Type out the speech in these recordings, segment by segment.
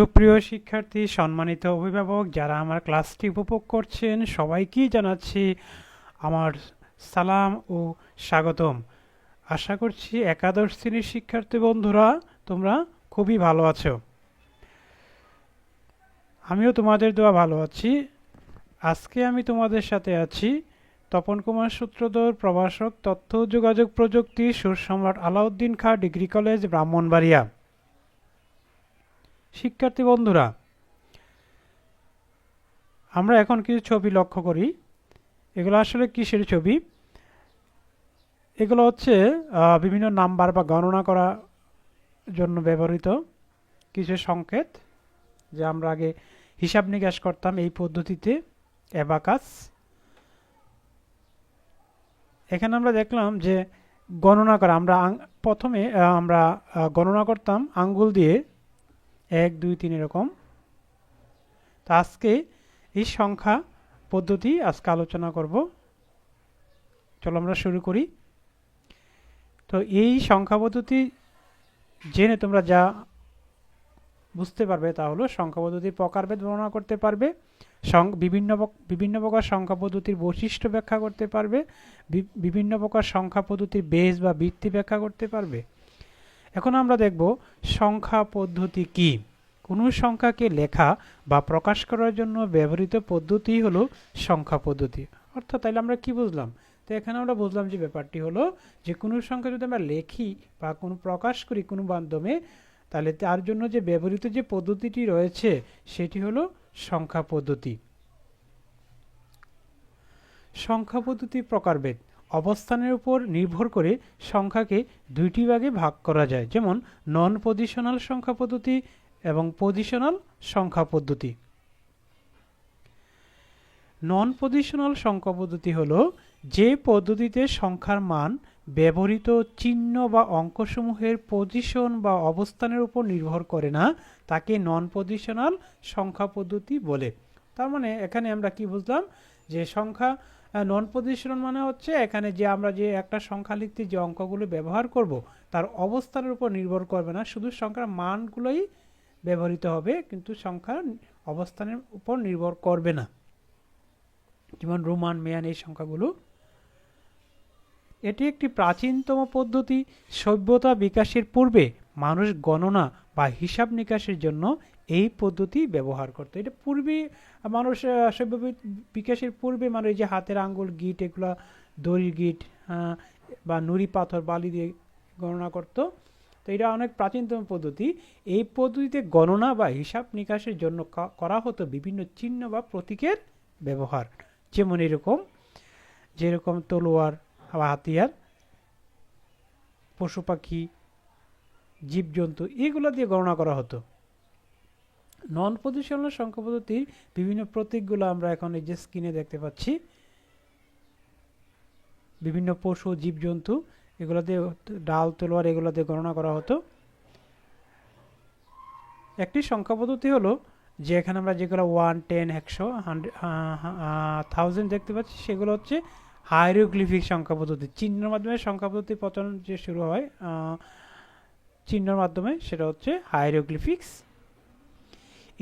সুপ্রিয় শিক্ষার্থী, সম্মানিত অভিভাবক, যারা আমার ক্লাসটি উপভোগ করছেন, সবাইকেই জানাচ্ছি আমার সালাম ও স্বাগতম। আশা করছি একাদশ শ্রেণির শিক্ষার্থী বন্ধুরা, তোমরা খুবই ভালো আছো। আমিও তোমাদের দোয়া ভালো আছি। আজকে আমি তোমাদের সাথে আছি তপন কুমার সূত্রধর, প্রভাষক তথ্য যোগাযোগ প্রযুক্তি সুরসম্রাট আলাউদ্দিন খাঁ, ডিগ্রি কলেজ, ব্রাহ্মণবাড়িয়া। শিক্ষার্থী বন্ধুরা, আমরা এখন কিছু ছবি লক্ষ্য করি। এগুলো আসলে কিসের ছবি? এগুলো হচ্ছে বিভিন্ন নাম্বার বা গণনা করার জন্য ব্যবহৃত কিছু সংকেত, যে আমরা আগে হিসাব নিকাশ করতাম এই পদ্ধতিতে, অ্যাবাকাস। এখানে আমরা দেখলাম যে গণনা করা, আমরা প্রথমে আমরা গণনা করতাম আঙ্গুল দিয়ে এক, দুই, তিন এরকম। তো আজকে এই সংখ্যা পদ্ধতি আজকে আলোচনা করব। চলো আমরা শুরু করি। তো এই সংখ্যা পদ্ধতি জেনে তোমরা যা বুঝতে পারবে তা হলো সংখ্যা পদ্ধতির প্রকারভেদ বর্ণনা করতে পারবে বিভিন্ন বিভিন্ন প্রকার সংখ্যা পদ্ধতির বৈশিষ্ট্য ব্যাখ্যা করতে পারবে বিভিন্ন প্রকার সংখ্যা পদ্ধতির বেস বা ভিত্তি ব্যাখ্যা করতে পারবে। এখন আমরা দেখব সংখ্যা পদ্ধতি কি। কোনো সংখ্যাকে লেখা বা প্রকাশ করার জন্য ব্যবহৃত পদ্ধতি হলো সংখ্যা পদ্ধতি। অর্থাৎ তাইলে আমরা কি বুঝলাম? তো এখানে আমরা বুঝলাম যে ব্যাপারটি হলো যে কোনো সংখ্যা যদি আমরা লেখি বা কোনো প্রকাশ করি কোনো মাধ্যমে তাহলে তার জন্য যে ব্যবহৃত যে পদ্ধতিটি রয়েছে, সেটি হলো সংখ্যা পদ্ধতি। সংখ্যা পদ্ধতি প্রকারভেদ। অবস্থানের উপর নির্ভর করে সংখ্যাকে দুইটি ভাগে ভাগ করা যায়, যেমন নন পজিশনাল সংখ্যা পদ্ধতি এবং পজিশনাল সংখ্যা পদ্ধতি। নন পজিশনাল সংখ্যা পদ্ধতি হলো যে পদ্ধতিতে সংখ্যার মান ব্যবহৃত চিহ্ন বা অঙ্কসমূহের পজিশন বা অবস্থানের উপর নির্ভর করে না, তাকে নন পজিশনাল সংখ্যা পদ্ধতি বলে। তার মানে এখানে আমরা কি বুঝলাম? যে সংখ্যা নন পজিশনাল মানে হচ্ছে এখানে যে আমরা যে একটা সংখ্যা লিখতে যে অঙ্কগুলো ব্যবহার করব, তার অবস্থানের উপর নির্ভর করবে না। শুধু সংখ্যার মানগুলোই ব্যবহৃত হবে, কিন্তু সংখ্যার অবস্থানের উপর নির্ভর করবে না। যেমন রোমান, মেয়ান এই সংখ্যাগুলো। এটি একটি প্রাচীনতম পদ্ধতি। সভ্যতা বিকাশের পূর্বে মানুষ গণনা বা হিসাব নিকাশের জন্য এই পদ্ধতি ব্যবহার করতো। এটা পূর্বে মানুষ সভ্য বিকাশের পূর্বে মানে যে হাতের আঙ্গুল গিট, এগুলা দড়ির গিট বা নুড়ি পাথর, বালি দিয়ে গণনা করতো। তো এটা অনেক প্রাচীনতম পদ্ধতি। এই পদ্ধতিতে গণনা বা হিসাব নিকাশের জন্য করা হতো বিভিন্ন চিহ্ন বা প্রতীকের ব্যবহার। যেমন এরকম, যেরকম তলোয়ার বা হাতিয়ার, পশু পাখি, জীবজন্তু, এগুলো দিয়ে গণনা করা হতো। নন পজিশনাল সংখ্যা পদ্ধতির বিভিন্ন প্রতীকগুলো আমরা এখন এই যে স্ক্রিনে দেখতে পাচ্ছি। বিভিন্ন পশু, জীবজন্তু এগুলো দিয়ে ডাল, তলোয়ার এগুলো দিয়ে গণনা করা হতো। একটি সংখ্যা পদ্ধতি হলো যে এখানে আমরা যেগুলো ওয়ান টেন একশো হান্ড্রেড থাউজেন্ড দেখতে পাচ্ছি, সেগুলো হচ্ছে হাইরোগ্লিফিক সংখ্যা পদ্ধতি চিহ্নের মাধ্যমে সংখ্যা পদ্ধতি পতন যে শুরু হয় চিহ্নের মাধ্যমে, সেটা হচ্ছে হাইরোগ্লিফিক্স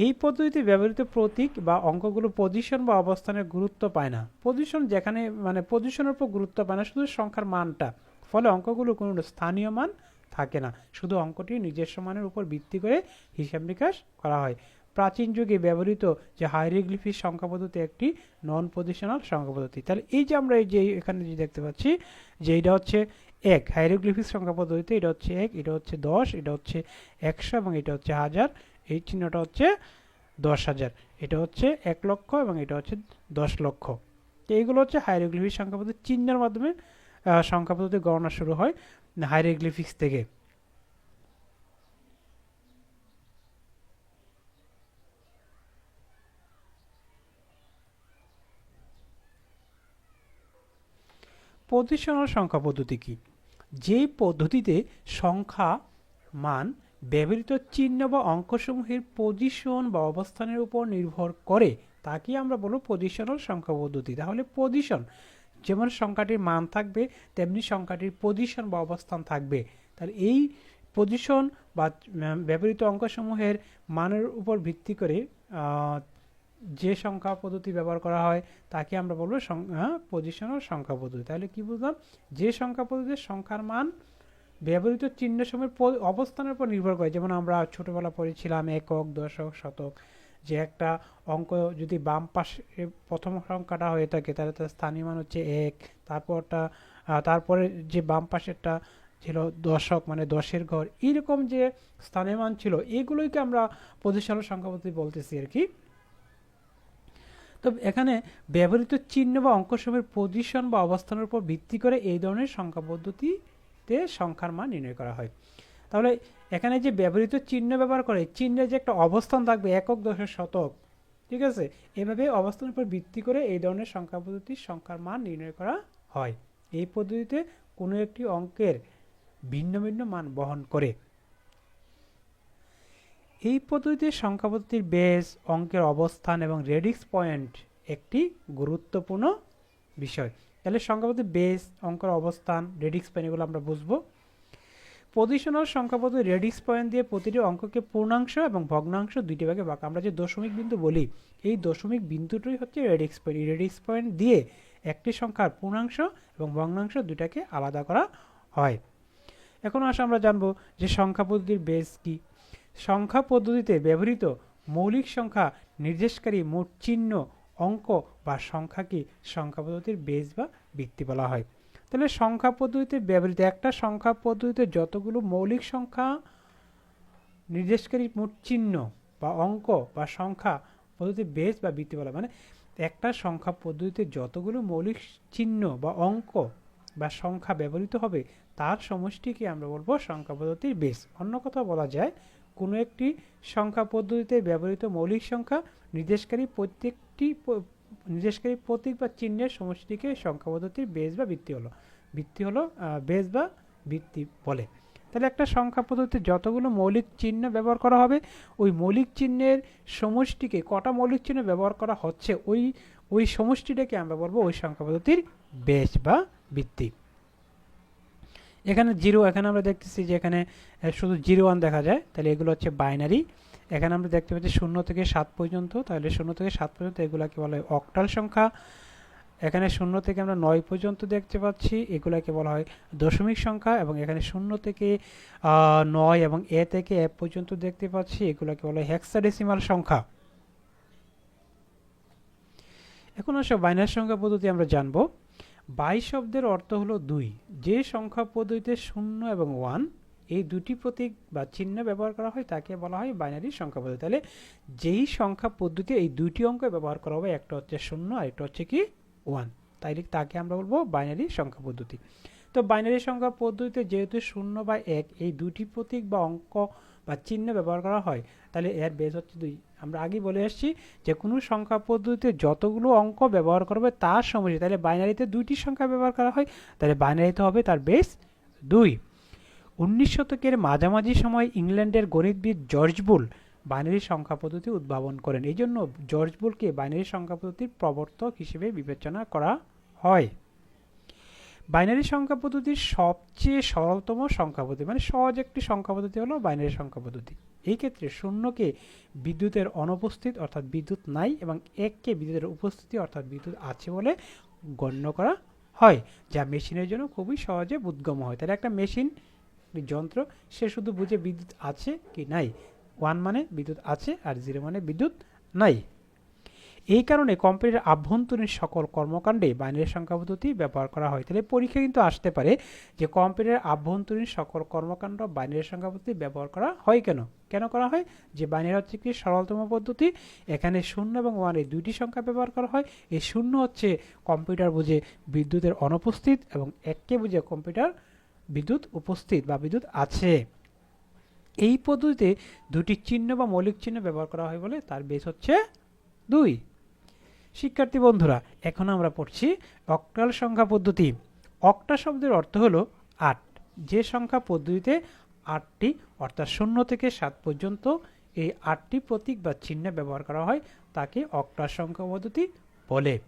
এই পদ্ধতিতে ব্যবহৃত প্রতীক বা অঙ্কগুলো পজিশন বা অবস্থানের গুরুত্ব পায় না। পজিশন যেখানে মানে পজিশনের উপর গুরুত্ব পায় না, শুধু সংখ্যার মানটা। ফলে অঙ্কগুলো কোনো স্থানীয় মান থাকে না। শুধু অঙ্কটি নিজস্ব মানের উপর ভিত্তি করে হিসাব নিকাশ করা হয়। প্রাচীন যুগে ব্যবহৃত যে হাইরোগ্লিফিক সংখ্যা পদ্ধতি একটি নন পজিশনাল সংখ্যা পদ্ধতি। তাহলে এই যে আমরা এই যে এখানে যে দেখতে পাচ্ছি, যে এটা হচ্ছে এক হাইরোগ্লিফিক সংখ্যা পদ্ধতিতে এটা হচ্ছে এক, এটা হচ্ছে দশ, এটা হচ্ছে একশো এবং এটা হচ্ছে হাজার। এই চিহ্নটা হচ্ছে দশ হাজার। এটা হচ্ছে এক লক্ষ এবং এটা হচ্ছে দশ লক্ষ। তো এইগুলো হচ্ছে হাইরোগ্লিফিক সংখ্যা পদ্ধতি। চিহ্নের মাধ্যমে সংখ্যা পদ্ধতি গণনা শুরু হয় হাইরোগ্লিফিক্স থেকে। পজিশনাল সংখ্যা পদ্ধতি কি? যে পদ্ধতিতে সংখ্যা, মান, ব্যবহৃত চিহ্ন বা অঙ্কসমূহের পজিশন বা অবস্থানের উপর নির্ভর করে তাকে আমরা বলব পজিশনাল সংখ্যা পদ্ধতি। তাহলে পজিশন যেমন সংখ্যাটির মান থাকবে, তেমনি সংখ্যাটির পজিশন বা অবস্থান থাকবে। তাহলে এই পজিশন বা ব্যবহৃত অঙ্কসমূহের মানের উপর ভিত্তি করে যে সংখ্যা পদ্ধতি ব্যবহার করা হয়, তাকে আমরা বলব পজিশন ও সংখ্যা পদ্ধতি। তাহলে কি বুঝলাম? যে সংখ্যা পদ্ধতির সংখ্যার মান ব্যবহৃত চিহ্ন সময়ের অবস্থানের উপর নির্ভর করে। যেমন আমরা ছোটবেলা পড়েছিলাম একক, দশক, শতক। যে একটা অঙ্ক যদি বাম পাশে প্রথম সংখ্যাটা হয়ে থাকে, তাহলে তার স্থানীয় মান হচ্ছে এক। তারপরটা তারপরে যে বাম পাশেরটা ছিল দশক মানে দশের ঘর এইরকম যে স্থানীয় মান ছিল এগুলোইকে আমরা পজিশনাল সংখ্যা পদ্ধতি বলতেছি আর কি। তো এখানে ব্যবহৃত চিহ্ন বা অঙ্কসমূহের পজিশন বা অবস্থানের উপর ভিত্তি করে এই ধরনের সংখ্যা পদ্ধতিতে সংখ্যার মান নির্ণয় করা হয়। তাহলে এখানে যে ব্যবহৃত চিহ্ন ব্যবহার করে, চিহ্নের যে একটা অবস্থান থাকবে, একক, দশের শতক, ঠিক আছে? এভাবে অবস্থানের উপর ভিত্তি করে এই ধরনের সংখ্যা পদ্ধতির সংখ্যার মান নির্ণয় করা হয়। এই পদ্ধতিতে কোনো একটি অঙ্কের ভিন্ন ভিন্ন মান বহন করে। এই পদ্ধতিতে সংখ্যা পদ্ধতির বেস অঙ্কের অবস্থান এবং রেডিক্স পয়েন্ট একটি গুরুত্বপূর্ণ বিষয়। তাহলে সংখ্যা পদ্ধতির বেস অঙ্কের অবস্থান রেডিক্স পয়েন্ট এগুলো আমরা বুঝব। পজিশনাল সংখ্যা পদ্ধতি রেডিক্স পয়েন্ট দিয়ে প্রতিটি অঙ্ককে পূর্ণাংশ এবং ভগ্নাংশ দুইটি ভাগে ভাগ। আমরা যে দশমিক বিন্দু বলি, এই দশমিক বিন্দুটাই হচ্ছে রেডিক্স পয়েন্ট রেডিক্স পয়েন্ট দিয়ে একটি সংখ্যার পূর্ণাংশ এবং ভগ্নাংশ দুটাকে আলাদা করা হয়। এখন আসলে আমরা জানব যে সংখ্যা পদ্ধতির বেস কি। সংখ্যা পদ্ধতিতে ব্যবহৃত মৌলিক সংখ্যা নির্দেশকারী মোট চিহ্ন, অঙ্ক বা সংখ্যাকে সংখ্যা পদ্ধতির বেস বা ভিত্তি বলা হয়। তাহলে সংখ্যা পদ্ধতিতে ব্যবহৃত একটা সংখ্যা পদ্ধতিতে যতগুলো মৌলিক সংখ্যা, নির্দেশকারী মোট চিহ্ন বা অঙ্ক বা সংখ্যা পদ্ধতি বেস বা ভিত্তি বলা মানে একটা সংখ্যা পদ্ধতিতে যতগুলো মৌলিক চিহ্ন বা অঙ্ক বা সংখ্যা ব্যবহৃত হবে, তার সমষ্টিকে আমরা বলব সংখ্যা পদ্ধতির বেস অন্য কথা বলা যায় কোনো একটি সংখ্যা পদ্ধতিতে ব্যবহৃত মৌলিক সংখ্যা নির্দেশকারী প্রত্যেকটি নির্দেশকারী প্রতীক বা চিহ্নের সমষ্টিকে সংখ্যা পদ্ধতির বেস বা ভিত্তি হলো। ভিত্তি হলো বেস বা ভিত্তি বলে। তাহলে একটা সংখ্যা পদ্ধতিতে যতগুলো মৌলিক চিহ্ন ব্যবহার করা হবে, ওই মৌলিক চিহ্নের সমষ্টিকে কটা মৌলিক চিহ্ন ব্যবহার করা হচ্ছে, ওই ওই সমষ্টিটাকে আমরা বলব ওই সংখ্যা পদ্ধতির বেস বা ভিত্তি। এখানে জিরো, এখানে আমরা দেখতেছি যে এখানে শুধু জিরো ওয়ান দেখা যায়। তাহলে এগুলো হচ্ছে বাইনারি এখানে আমরা দেখতে পাচ্ছি শূন্য থেকে সাত পর্যন্ত। তাহলে শূন্য থেকে সাত পর্যন্ত এগুলাকে বলা হয় অক্টাল সংখ্যা। এখানে শূন্য থেকে আমরা নয় পর্যন্ত দেখতে পাচ্ছি। এগুলাকে বলা হয় দশমিক সংখ্যা। এবং এখানে শূন্য থেকে নয় এবং এ থেকে এ পর্যন্ত দেখতে পাচ্ছি। এগুলাকে বলা হয় হেক্সাডেসিমাল সংখ্যা। এখন আসো বাইনারি সংখ্যা পদ্ধতি আমরা জানব। বাই শব্দের অর্থ হলো দুই। যে সংখ্যা পদ্ধতিতে শূন্য এবং ওয়ান, এই দুটি প্রতীক বা চিহ্ন ব্যবহার করা হয়, তাকে বলা হয় বাইনারি সংখ্যা পদ্ধতি। তাহলে যেই সংখ্যা পদ্ধতি এই দুটি অঙ্ক ব্যবহার করা হবে, একটা হচ্ছে শূন্য আর একটা হচ্ছে কি ওয়ান। তাইলে তাকে আমরা বলব বাইনারি সংখ্যা পদ্ধতি। তো বাইনারি সংখ্যা পদ্ধতিতে যেহেতু শূন্য বা এক, এই দুটি প্রতীক বা অঙ্ক বা চিহ্ন ব্যবহার করা হয়, তাহলে এর বেস হচ্ছে দুই। আমরা আগেই বলে এসেছি যে কোনো সংখ্যা পদ্ধতিতে যতগুলো অঙ্ক ব্যবহার করবে তার সমষ্টি তাহলে বাইনারিতে দুইটি সংখ্যা ব্যবহার করা হয়, তাহলে বাইনারিতে হবে তার বেস দুই। উনিশ শতকের মাঝামাঝি সময় ইংল্যান্ডের গণিতবিদ জর্জ বুল বাইনারি সংখ্যা পদ্ধতি উদ্ভাবন করেন। এই জন্য জর্জ বুলকে বাইনারি সংখ্যা পদ্ধতির প্রবর্তক হিসেবে বিবেচনা করা হয়। বাইনারি সংখ্যা পদ্ধতির সবচেয়ে সরলতম সংখ্যা পদ্ধতি মানে সহজ একটি সংখ্যা পদ্ধতি হলো বাইনারি সংখ্যা পদ্ধতি। এই ক্ষেত্রে শূন্যকে বিদ্যুতের অনুপস্থিত অর্থাৎ বিদ্যুৎ নাই এবং এককে বিদ্যুতের উপস্থিতি অর্থাৎ বিদ্যুৎ আছে বলে গণ্য করা হয়, যা মেশিনের জন্য খুবই সহজে বোধগম্য হয়। তাহলে একটা মেশিন, যন্ত্র, সে শুধু বুঝে বিদ্যুৎ আছে কি নাই? ওয়ান মানে বিদ্যুৎ আছে আর জিরো মানে বিদ্যুৎ নাই। এই কারণে কম্পিউটারের আভ্যন্তরীণ সকল কর্মকাণ্ডে বাইনারি সংখ্যা পদ্ধতি ব্যবহার করা হয়। তাহলে পরীক্ষা কিন্তু আসতে পারে যে কম্পিউটারের আভ্যন্তরীণ সকল কর্মকাণ্ড বাইনারি সংখ্যা পদ্ধতি ব্যবহার করা হয় কেন? কেন করা হয়? যে বাইনারি হচ্ছে কি সরলতম পদ্ধতি, এখানে শূন্য এবং ওয়ান এই দুইটি সংখ্যা ব্যবহার করা হয়। এই শূন্য হচ্ছে কম্পিউটার বুঝে বিদ্যুতের অনুপস্থিত এবং এককে বুঝে কম্পিউটার বিদ্যুৎ উপস্থিত বা বিদ্যুৎ আছে। এই পদ্ধতিতে দুটি চিহ্ন বা মৌলিক চিহ্ন ব্যবহার করা হয় বলে তার বেস হচ্ছে দুই। শিক্ষার্থী বন্ধুরা, এখন আমরা পড়ছি অক্টাল সংখ্যা পদ্ধতি। অক্টা শব্দের অর্থ হলো আট। যে সংখ্যা পদ্ধতিতে আটটি, অর্থাৎ শূন্য থেকে সাত পর্যন্ত এই আটটি প্রতীক বা চিহ্ন ব্যবহার করা হয়, তাকে অক্টা সংখ্যা পদ্ধতি বলে।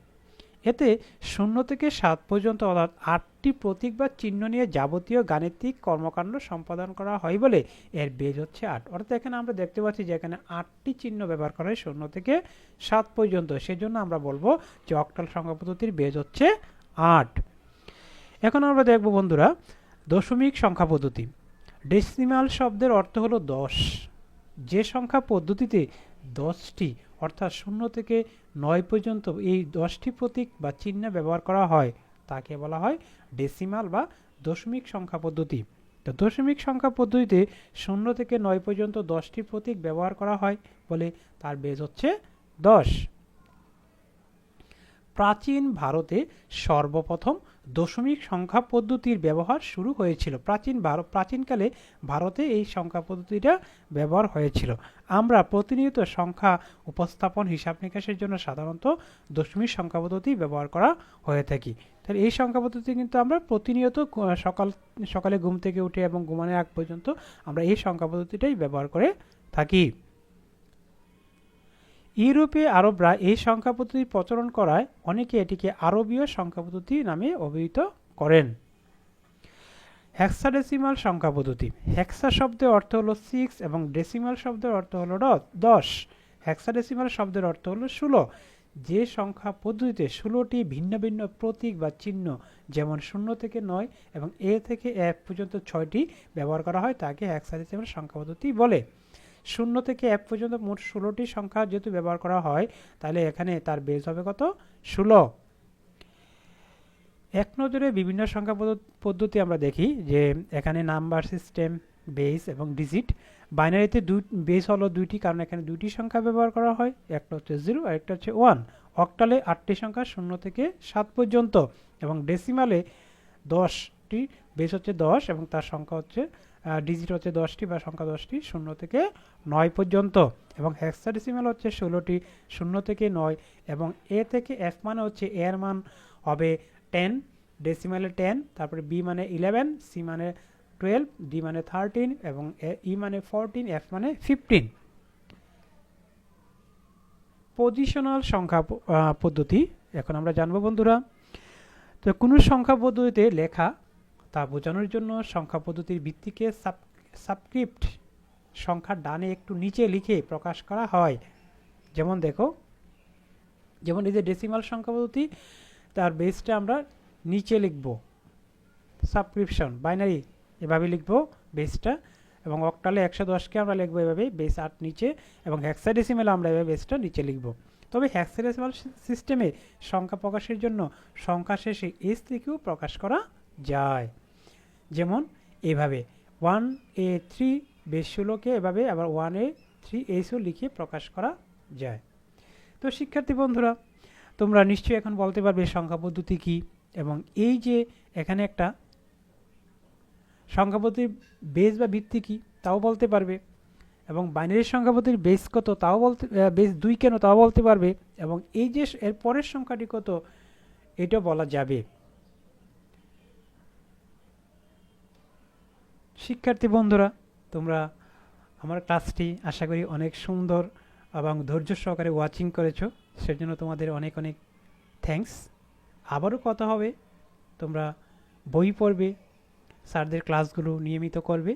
এতে শূন্য থেকে সাত পর্যন্ত অর্থাৎ আটটি প্রতীক বা চিহ্ন নিয়ে যাবতীয় গাণিতিক কর্মকাণ্ড সম্পাদন করা হয় বলে এর বেজ হচ্ছে আট। অর্থাৎ এখানে আমরা দেখতে পাচ্ছি যে এখানে আটটি চিহ্ন ব্যবহার করা হয় শূন্য থেকে সাত পর্যন্ত। সেজন্য আমরা বলব যে অক্টাল সংখ্যা পদ্ধতির বেজ হচ্ছে আট। এখন আমরা দেখব বন্ধুরা দশমিক সংখ্যা পদ্ধতি। ডেসিমাল শব্দের অর্থ হলো দশ। যে সংখ্যা পদ্ধতিতে দশটি অর্থাৎ শূন্য থেকে নয় পর্যন্ত এই দশটি প্রতীক বা চিহ্ন ব্যবহার করা হয়, তাকে বলা হয় ডেসিমাল বা দশমিক সংখ্যা পদ্ধতি। তো দশমিক সংখ্যা পদ্ধতিতে শূন্য থেকে নয় পর্যন্ত দশটি প্রতীক ব্যবহার করা হয় বলে তার বেজ হচ্ছে দশ। প্রাচীন ভারতে সর্বপ্রথম দশমিক সংখ্যা পদ্ধতির ব্যবহার শুরু হয়েছিল। প্রাচীন প্রাচীনকালে ভারতে এই সংখ্যা পদ্ধতিটা ব্যবহার হয়েছিল। আমরা প্রতিনিয়ত সংখ্যা উপস্থাপন, হিসাব নিকাশের জন্য সাধারণত দশমিক সংখ্যা পদ্ধতি ব্যবহার করা হয়ে থাকি। তাহলে এই সংখ্যা পদ্ধতি কিন্তু আমরা প্রতিনিয়ত সকাল, সকালে ঘুম থেকে উঠে এবং ঘুমানোর আগ পর্যন্ত আমরা এই সংখ্যা পদ্ধতিটাই ব্যবহার করে থাকি। ইউরোপে আরবরা এই সংখ্যা পদ্ধতি প্রচলন করায় অনেকে এটিকে আরবীয় সংখ্যা পদ্ধতি নামে অভিহিত করেন। হেক্সাডেসিমাল সংখ্যা পদ্ধতি। হেক্সা শব্দের অর্থ হলো সিক্স এবং ডেসিমাল শব্দের অর্থ হলো দশ। হেক্সাডেসিমাল শব্দের অর্থ হলো ষোলো। যে সংখ্যা পদ্ধতিতে ষোলোটি ভিন্ন ভিন্ন প্রতীক বা চিহ্ন, যেমন শূন্য থেকে নয় এবং এ থেকে এক পর্যন্ত ছয়টি ব্যবহার করা হয়, তাকে হেক্সাডেসিমাল সংখ্যা পদ্ধতি বলে। শূন্য থেকে এক পর্যন্ত মোট ষোলোটি সংখ্যা যেহেতু ব্যবহার করা হয়, তাহলে এখানে তার বেজ হবে কত? ষোলো। এক নজরে বিভিন্ন সংখ্যা পদ্ধ- পদ্ধতি আমরা দেখি, যে এখানে নাম্বার সিস্টেম বেস এবং ডিজিট বাইনারিতে দুই বেস হলো দুইটি, কারণ এখানে দুইটি সংখ্যা ব্যবহার করা হয়, একটা হচ্ছে জিরো আর একটা হচ্ছে ওয়ান অক্টালে আটটি সংখ্যা শূন্য থেকে সাত পর্যন্ত এবং ডেসিমালে দশটি বেস হচ্ছে দশ এবং তার সংখ্যা হচ্ছে ডিজিট হচ্ছে দশটি বা সংখ্যা দশটি, শূন্য থেকে নয় পর্যন্ত। এবং হেক্সাডেসিমাল হচ্ছে ষোলোটি, শূন্য থেকে নয়। এবং এ থেকে এফ মানে হচ্ছে এর মান হবে টেন ডেসিমালে টেন তারপরে বি মানে ইলেভেন সি মানে টুয়েলভ ডি মানে থার্টিন এবং ই মানে ফোরটিন এফ মানে ফিফটিন পজিশনাল সংখ্যা পদ্ধতি, এখন আমরা জানব বন্ধুরা। তো কোনো সংখ্যা পদ্ধতিতে লেখা তা বোঝানোর জন্য সংখ্যা পদ্ধতির ভিত্তিকে সাব সাবস্ক্রিপ্ট সংখ্যার ডানে একটু নিচে লিখে প্রকাশ করা হয়। যেমন দেখো, যেমন এই যে ডেসিমাল সংখ্যা পদ্ধতি, তার বেসটা আমরা নিচে লিখব। সাবস্ক্রিপশন বাইনারি এভাবে লিখব বেসটা এবং অক্টালে একশো দশকে আমরা লিখব এভাবে বেস আট নিচে এবং হ্যাক্সাডেসিমেলে আমরা এভাবে বেসটা নিচে লিখব। তবে হ্যাক্সাডেসিমাল সিস্টেমে সংখ্যা প্রকাশের জন্য সংখ্যা শেষে এস থেকেও প্রকাশ করা যায়। যেমন এভাবে ওয়ান এ থ্রি বেশ ষোলোকে এভাবে আবার ওয়ান এ থ্রি এইসও লিখে প্রকাশ করা যায়। তো শিক্ষার্থী বন্ধুরা, তোমরা নিশ্চয়ই এখন বলতে পারবে সংখ্যা পদ্ধতি কী এবং এই যে এখানে একটা সংখ্যা পদ্ধতির বেস বা ভিত্তি কী তাও বলতে পারবে এবং বাইনারি সংখ্যা পদ্ধতির বেস কত তাও বলতে বেস দুই কেন তাও বলতে পারবে এবং এই যে এর পরের সংখ্যাটি কত এটা বলা যাবে। শিক্ষার্থী বন্ধুরা, তোমরা আমার ক্লাসটি আশা করি অনেক সুন্দর এবং ধৈর্য সহকারে ওয়াচিং করেছ। সেজন্য তোমাদের অনেক অনেক থ্যাংকস আবারও কথা হবে, তোমরা বই পড়বে, স্যারদের ক্লাসগুলো নিয়মিত করবে।